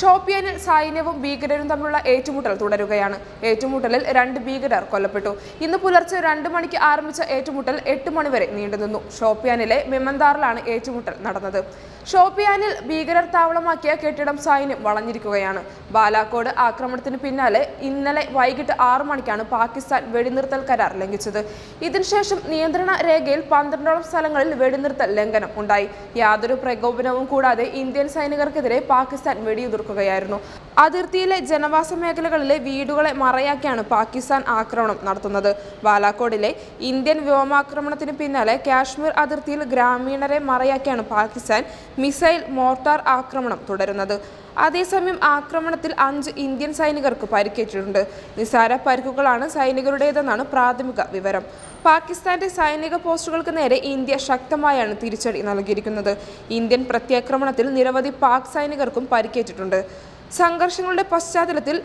ഷോപ്പിയാനിൽ സൈന്യവും ഭീകരരും തമ്മിലുള്ള ഏറ്റുമുട്ടൽ തുടരുകയാണ്. ഏറ്റുമുട്ടലിൽ രണ്ട് ഭീകരർ കൊല്ലപ്പെട്ടു. ഇന്ന് പുലർച്ചെ രണ്ട് മണിക്ക് ആരംഭിച്ച ഏറ്റുമുട്ടൽ എട്ട് മണിവരെ നീണ്ടുനിന്നു ഷോപ്പിയാനിലെ മെമ്മന്താറിലാണ് ഏറ്റുമുട്ടൽ നടന്നത്. ഷോപ്പിയാനിൽ ഭീകരർ താവളമാക്കിയ കെട്ടിടം സൈന്യം വളഞ്ഞിരിക്കുകയാണ്. ബാലാക്കോട് ആക്രമണത്തിന് പിന്നാലെ ഇന്നലെ വൈകിട്ട് ആറു മണിക്കാണ് പാകിസ്ഥാൻ വെടിനിർത്തൽ കരാർ ലംഘിച്ചത്. ഇതിനുശേഷം നിയന്ത്രണ രേഖയിൽ പന്ത്രണ്ടോളം സ്ഥലങ്ങളിൽ വെടിനിർത്തൽ ലംഘനം ഉണ്ടായി. യാതൊരു പ്രകോപനവും കൂടാതെ ഇന്ത്യൻ സൈനികർക്കെതിരെ പാകിസ്ഥാൻ വെടിയുതിർക്കുകയായിരുന്നു അതിർത്തിയിലെ ജനവാസ മേഖലകളിലെ വീടുകളെ മറയാക്കിയാണ് പാകിസ്ഥാൻ ആക്രമണം നടത്തുന്നത്. ബാലാക്കോടിലെ ഇന്ത്യൻ വ്യോമാക്രമണത്തിന് പിന്നാലെ കാശ്മീർ അതിർത്തിയിൽ ഗ്രാമീണരെ മറയാക്കിയാണ് പാകിസ്ഥാൻ മിസൈൽ മോർട്ടാർ ആക്രമണം തുടരുന്നത്. അതേസമയം ആക്രമണത്തിൽ അഞ്ച് ഇന്ത്യൻ സൈനികർക്ക് പരിക്കേറ്റിട്ടുണ്ട്. നിസാര പരിക്കുകളാണ് സൈനികരുടേതെന്നാണ് പ്രാഥമിക വിവരം. പാകിസ്ഥാന്റെ സൈനിക പോസ്റ്റുകൾക്ക് നേരെ ഇന്ത്യ ശക്തമായാണ് തിരിച്ചടി നൽകിയിരിക്കുന്നത്. ഇന്ത്യൻ പ്രത്യാക്രമണത്തിൽ നിരവധി പാക് സൈനികർക്കും പരിക്കേറ്റിട്ടുണ്ട്. സംഘർഷങ്ങളുടെ പശ്ചാത്തലത്തിൽ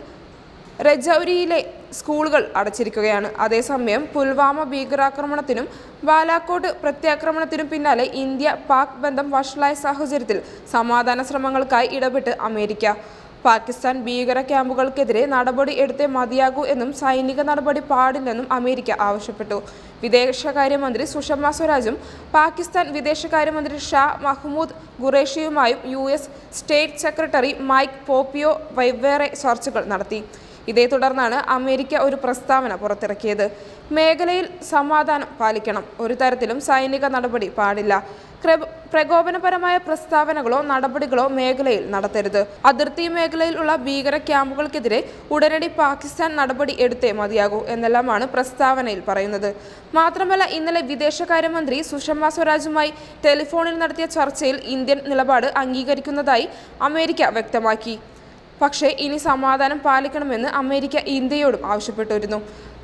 രജൌരിയിലെ സ്കൂളുകൾ അടച്ചിരിക്കുകയാണ്. അതേസമയം പുൽവാമ ഭീകരാക്രമണത്തിനും ബാലാക്കോട്ട് പ്രത്യാക്രമണത്തിനും പിന്നാലെ ഇന്ത്യ പാക് ബന്ധം വഷളായ സാഹചര്യത്തിൽ സമാധാന ശ്രമങ്ങൾക്കായി ഇടപെട്ട് അമേരിക്ക. പാകിസ്ഥാൻ ഭീകര ക്യാമ്പുകൾക്കെതിരെ നടപടി എടുത്തേ മതിയാകൂ എന്നും സൈനിക നടപടി പാടില്ലെന്നും അമേരിക്ക ആവശ്യപ്പെട്ടു. വിദേശകാര്യമന്ത്രി സുഷമ സ്വരാജും പാകിസ്ഥാൻ വിദേശകാര്യമന്ത്രി ഷാ മഹ്മൂദ് ഖുറേഷിയുമായും യു സ്റ്റേറ്റ് സെക്രട്ടറി മൈക്ക് പോപ്പിയോ വെവ്വേറെ ചർച്ചകൾ നടത്തി. ഇതേ തുടർന്നാണ് അമേരിക്ക ഒരു പ്രസ്താവന പുറത്തിറക്കിയത്. മേഖലയിൽ സമാധാനം പാലിക്കണം. ഒരു തരത്തിലും സൈനിക നടപടി പാടില്ല. പ്രകോപനപരമായ പ്രസ്താവനകളോ നടപടികളോ മേഖലയിൽ നടത്തരുത്. അതിർത്തി മേഖലയിലുള്ള ഭീകര ക്യാമ്പുകൾക്കെതിരെ ഉടനടി പാകിസ്ഥാൻ നടപടി എടുത്തേ മതിയാകൂ എന്നെല്ലാമാണ് പ്രസ്താവനയിൽ പറയുന്നത്. മാത്രമല്ല ഇന്നലെ വിദേശകാര്യമന്ത്രി സുഷമ സ്വരാജുമായി ടെലിഫോണിൽ നടത്തിയ ചർച്ചയിൽ ഇന്ത്യൻ നിലപാട് അംഗീകരിക്കുന്നതായി അമേരിക്ക വ്യക്തമാക്കി. പക്ഷേ ഇനി സമാധാനം പാലിക്കണമെന്ന് അമേരിക്ക ഇന്ത്യയോടും ആവശ്യപ്പെട്ടിരുന്നു.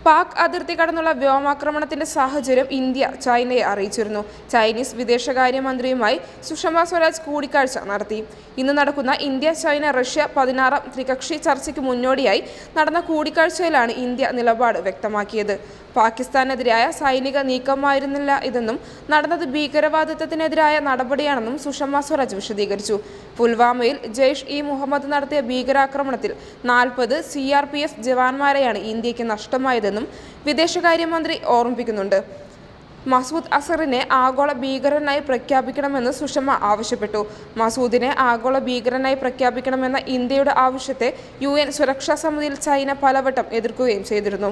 പാക് അതിർത്തി കടന്നുള്ള വ്യോമാക്രമണത്തിന്റെ സാഹചര്യം ഇന്ത്യ ചൈനയെ അറിയിച്ചിരുന്നു. ചൈനീസ് വിദേശകാര്യമന്ത്രിയുമായി സുഷമ സ്വരാജ് കൂടിക്കാഴ്ച നടത്തി. ഇന്ന് നടക്കുന്ന ഇന്ത്യ ചൈന റഷ്യ പതിനാറാം ത്രികക്ഷി ചർച്ചയ്ക്ക് മുന്നോടിയായി നടന്ന കൂടിക്കാഴ്ചയിലാണ് ഇന്ത്യ നിലപാട് വ്യക്തമാക്കിയത്. പാകിസ്ഥാനെതിരായ സൈനിക നീക്കമായിരുന്നില്ല ഇതെന്നും നടന്നത് ഭീകരവാദിത്വത്തിനെതിരായ നടപടിയാണെന്നും സുഷമ സ്വരാജ് വിശദീകരിച്ചു. പുൽവാമയിൽ ജെയ്ഷ് ഇ മുഹമ്മദ് നടത്തിയ ഭീകരാക്രമണത്തിൽ നാൽപ്പത് സി ആർ പി എഫ് ജവാന്മാരെയാണ് ഇന്ത്യയ്ക്ക് നഷ്ടമായതെന്നും വിദേശകാര്യമന്ത്രി ഓർമ്മിപ്പിക്കുന്നുണ്ട്. മസൂദ് അസറിനെ ആഗോള ഭീകരനായി പ്രഖ്യാപിക്കണമെന്ന് സുഷമ ആവശ്യപ്പെട്ടു. മസൂദിനെ ആഗോള ഭീകരനായി പ്രഖ്യാപിക്കണമെന്ന ഇന്ത്യയുടെ ആവശ്യത്തെ യു സുരക്ഷാ സമിതിയിൽ ചൈന പലവട്ടം എതിർക്കുകയും ചെയ്തിരുന്നു.